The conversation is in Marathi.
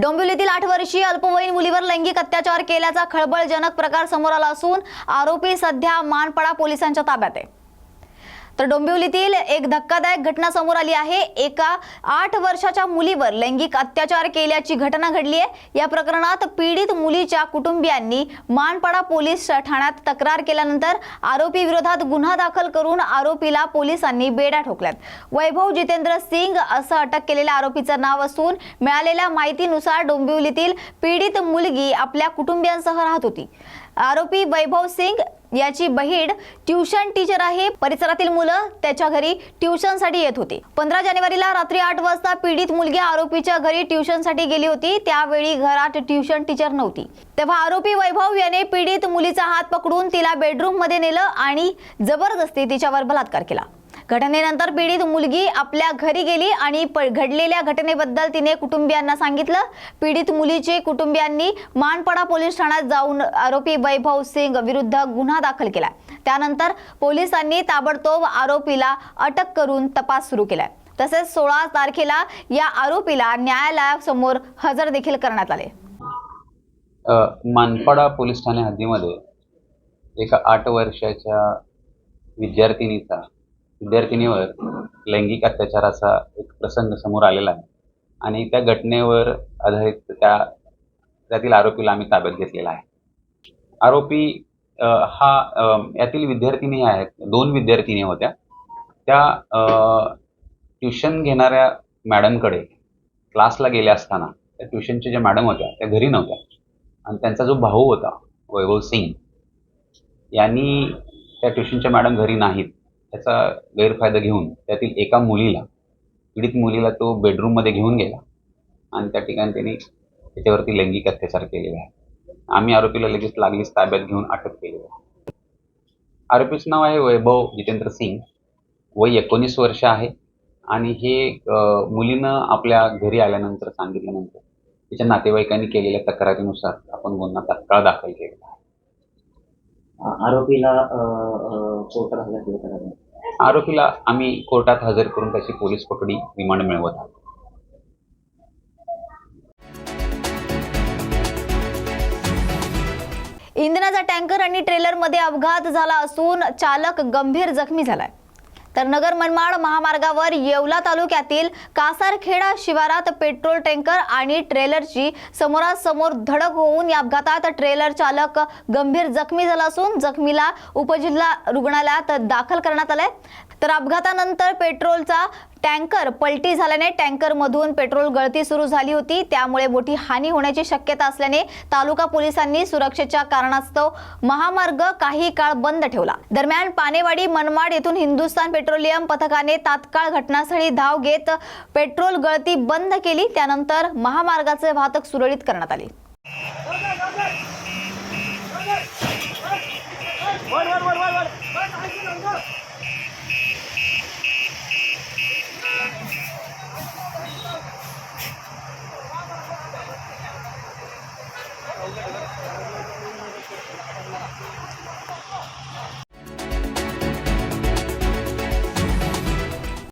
डोंबिवलीतील आठ वर्षीय अल्पवयीन मुलीवर लैंगिक अत्याचार केल्याचा खळबळजनक प्रकार समोर आला असून आरोपी सध्या मानपडा पोलिसांच्या ताब्यात आहे. तर डोंबिवलीतील एक धक्कादायक घटना समोर आली आहे. एका आठ वर्षाच्या मुलीवर लैंगिक अत्याचार केल्याची घटना घडली आहे या प्रकरणात पीडित मुलीच्या कुटुंबियांनी मानपाडा पोलीस ठाण्यात तक्रार केल्यानंतर आरोपी विरोधात गुन्हा दाखल करून आरोपीला पोलिसांनी बेड्या ठोकल्यात. वैभव जितेंद्र सिंग असं अटक केलेल्या आरोपीचं नाव असून मिळालेल्या माहितीनुसार डोंबिवलीतील पीडित मुलगी आपल्या कुटुंबियांसह राहत होती. आरोपी वैभव सिंग याची बहीण ट्युशन टीचर आहे. परिसरातील मुलं त्याच्या घरी ट्युशनसाठी येत होती. पंधरा जानेवारीला रात्री आठ वाजता पीडित मुलगी आरोपीच्या घरी ट्युशनसाठी गेली होती. त्यावेळी घरात ट्युशन टीचर नव्हती. तेव्हा आरोपी वैभव याने पीडित मुलीचा हात पकडून तिला बेडरूममध्ये नेलं आणि जबरदस्ती तिच्यावर बलात्कार केला. घटनेनंतर पीडित मुलगी आपल्या घरी गेली आणि घडलेल्या घटनेबद्दल तिने कुटुंबियांना सांगितलं. पीडित मुलीचे कुटुंबियांनी मानपडा पोलीस ठाण्यात जाऊन आरोपी वैभव सिंग विरुद्ध गुन्हा दाखल केला. त्यानंतर पोलिसांनी ताबडतोब आरोपीला अटक करून तपास सुरू केलाय तसेच सोळा तारखेला या आरोपीला न्यायालयासमोर हजर देखील करण्यात आले. मानपाडा पोलीस ठाणे हद्दीमध्ये एका आठ वर्षाच्या विद्यार्थिनीचा विद्यार्थिनीवर लैंगिक अत्याचाराचा एक प्रसंग समोर आलेला आहे. आणि त्या घटनेवर आधारित त्या त्यातील आरोपीला आम्ही ताब्यात घेतलेला आहे. आरोपी हा यातील विद्यार्थिनी आहेत दोन विद्यार्थिनी होत्या. त्या ट्युशन घेणाऱ्या मॅडमकडे क्लासला गेल्या असताना त्या ट्युशनच्या ज्या मॅडम होत्या त्या घरी नव्हत्या. आणि त्यांचा जो भाऊ होता वैभव सिंग यांनी त्या ट्युशनच्या मॅडम घरी नाहीत. त्याचा गैरफायदा घेऊन त्यातील एका मुलीला पीडित मुलीला तो बेडरूममध्ये घेऊन गेला. आणि त्या ठिकाणी त्यांनी त्याच्यावरती लैंगिक अत्याचार केलेले आहे आम्ही आरोपीला लगेच लागलीच ताब्यात घेऊन अटक केली आहे. आरोपीचं नाव आहे वैभव जितेंद्र सिंग. वय एकोणीस वर्ष आहे. आणि हे मुलीनं आपल्या घरी आल्यानंतर सांगितल्यानंतर तिच्या नातेवाईकांनी केलेल्या तक्रारीनुसार आपण गुन्हा तत्काळ दाखल केलेला आहे. आरोपीला कोर्टात हजर केलं आरोपीला आम्ही कोर्टात हजर करून त्याची पोलीस पकडी रिमांड मिळवत आहोत. इंधनाचा टँकर आणि ट्रेलरमध्ये अपघात झाला असून चालक गंभीर जखमी झालाय. तर नगर मनमाड महामार्गावर येवला तालुक्यातील कासारखेडा शिवारात पेट्रोल टँकर आणि ट्रेलरची समोरासमोर धडक होऊन या अपघातात ट्रेलर चालक गंभीर जखमी झाला असून जखमीला उपजिल्हा रुग्णालयात दाखल करण्यात आलाय. तर अपघातानंतर पेट्रोलचा टँकर पलटी झाल्याने टँकरमधून पेट्रोल गळती सुरू झाली होती त्यामुळे मोठी हानी होण्याची शक्यता असल्याने तालुका पोलिसांनी सुरक्षेच्या कारणास्तव महामार्ग काही काळ बंद ठेवला दरम्यान पानेवाडी मनमाड येथून हिंदुस्थान पेट्रोलियम पथकाने तात्काळ घटनास्थळी धाव घेत पेट्रोल गळती बंद केली त्यानंतर महामार्गाचे वाहतूक सुरळीत करण्यात आली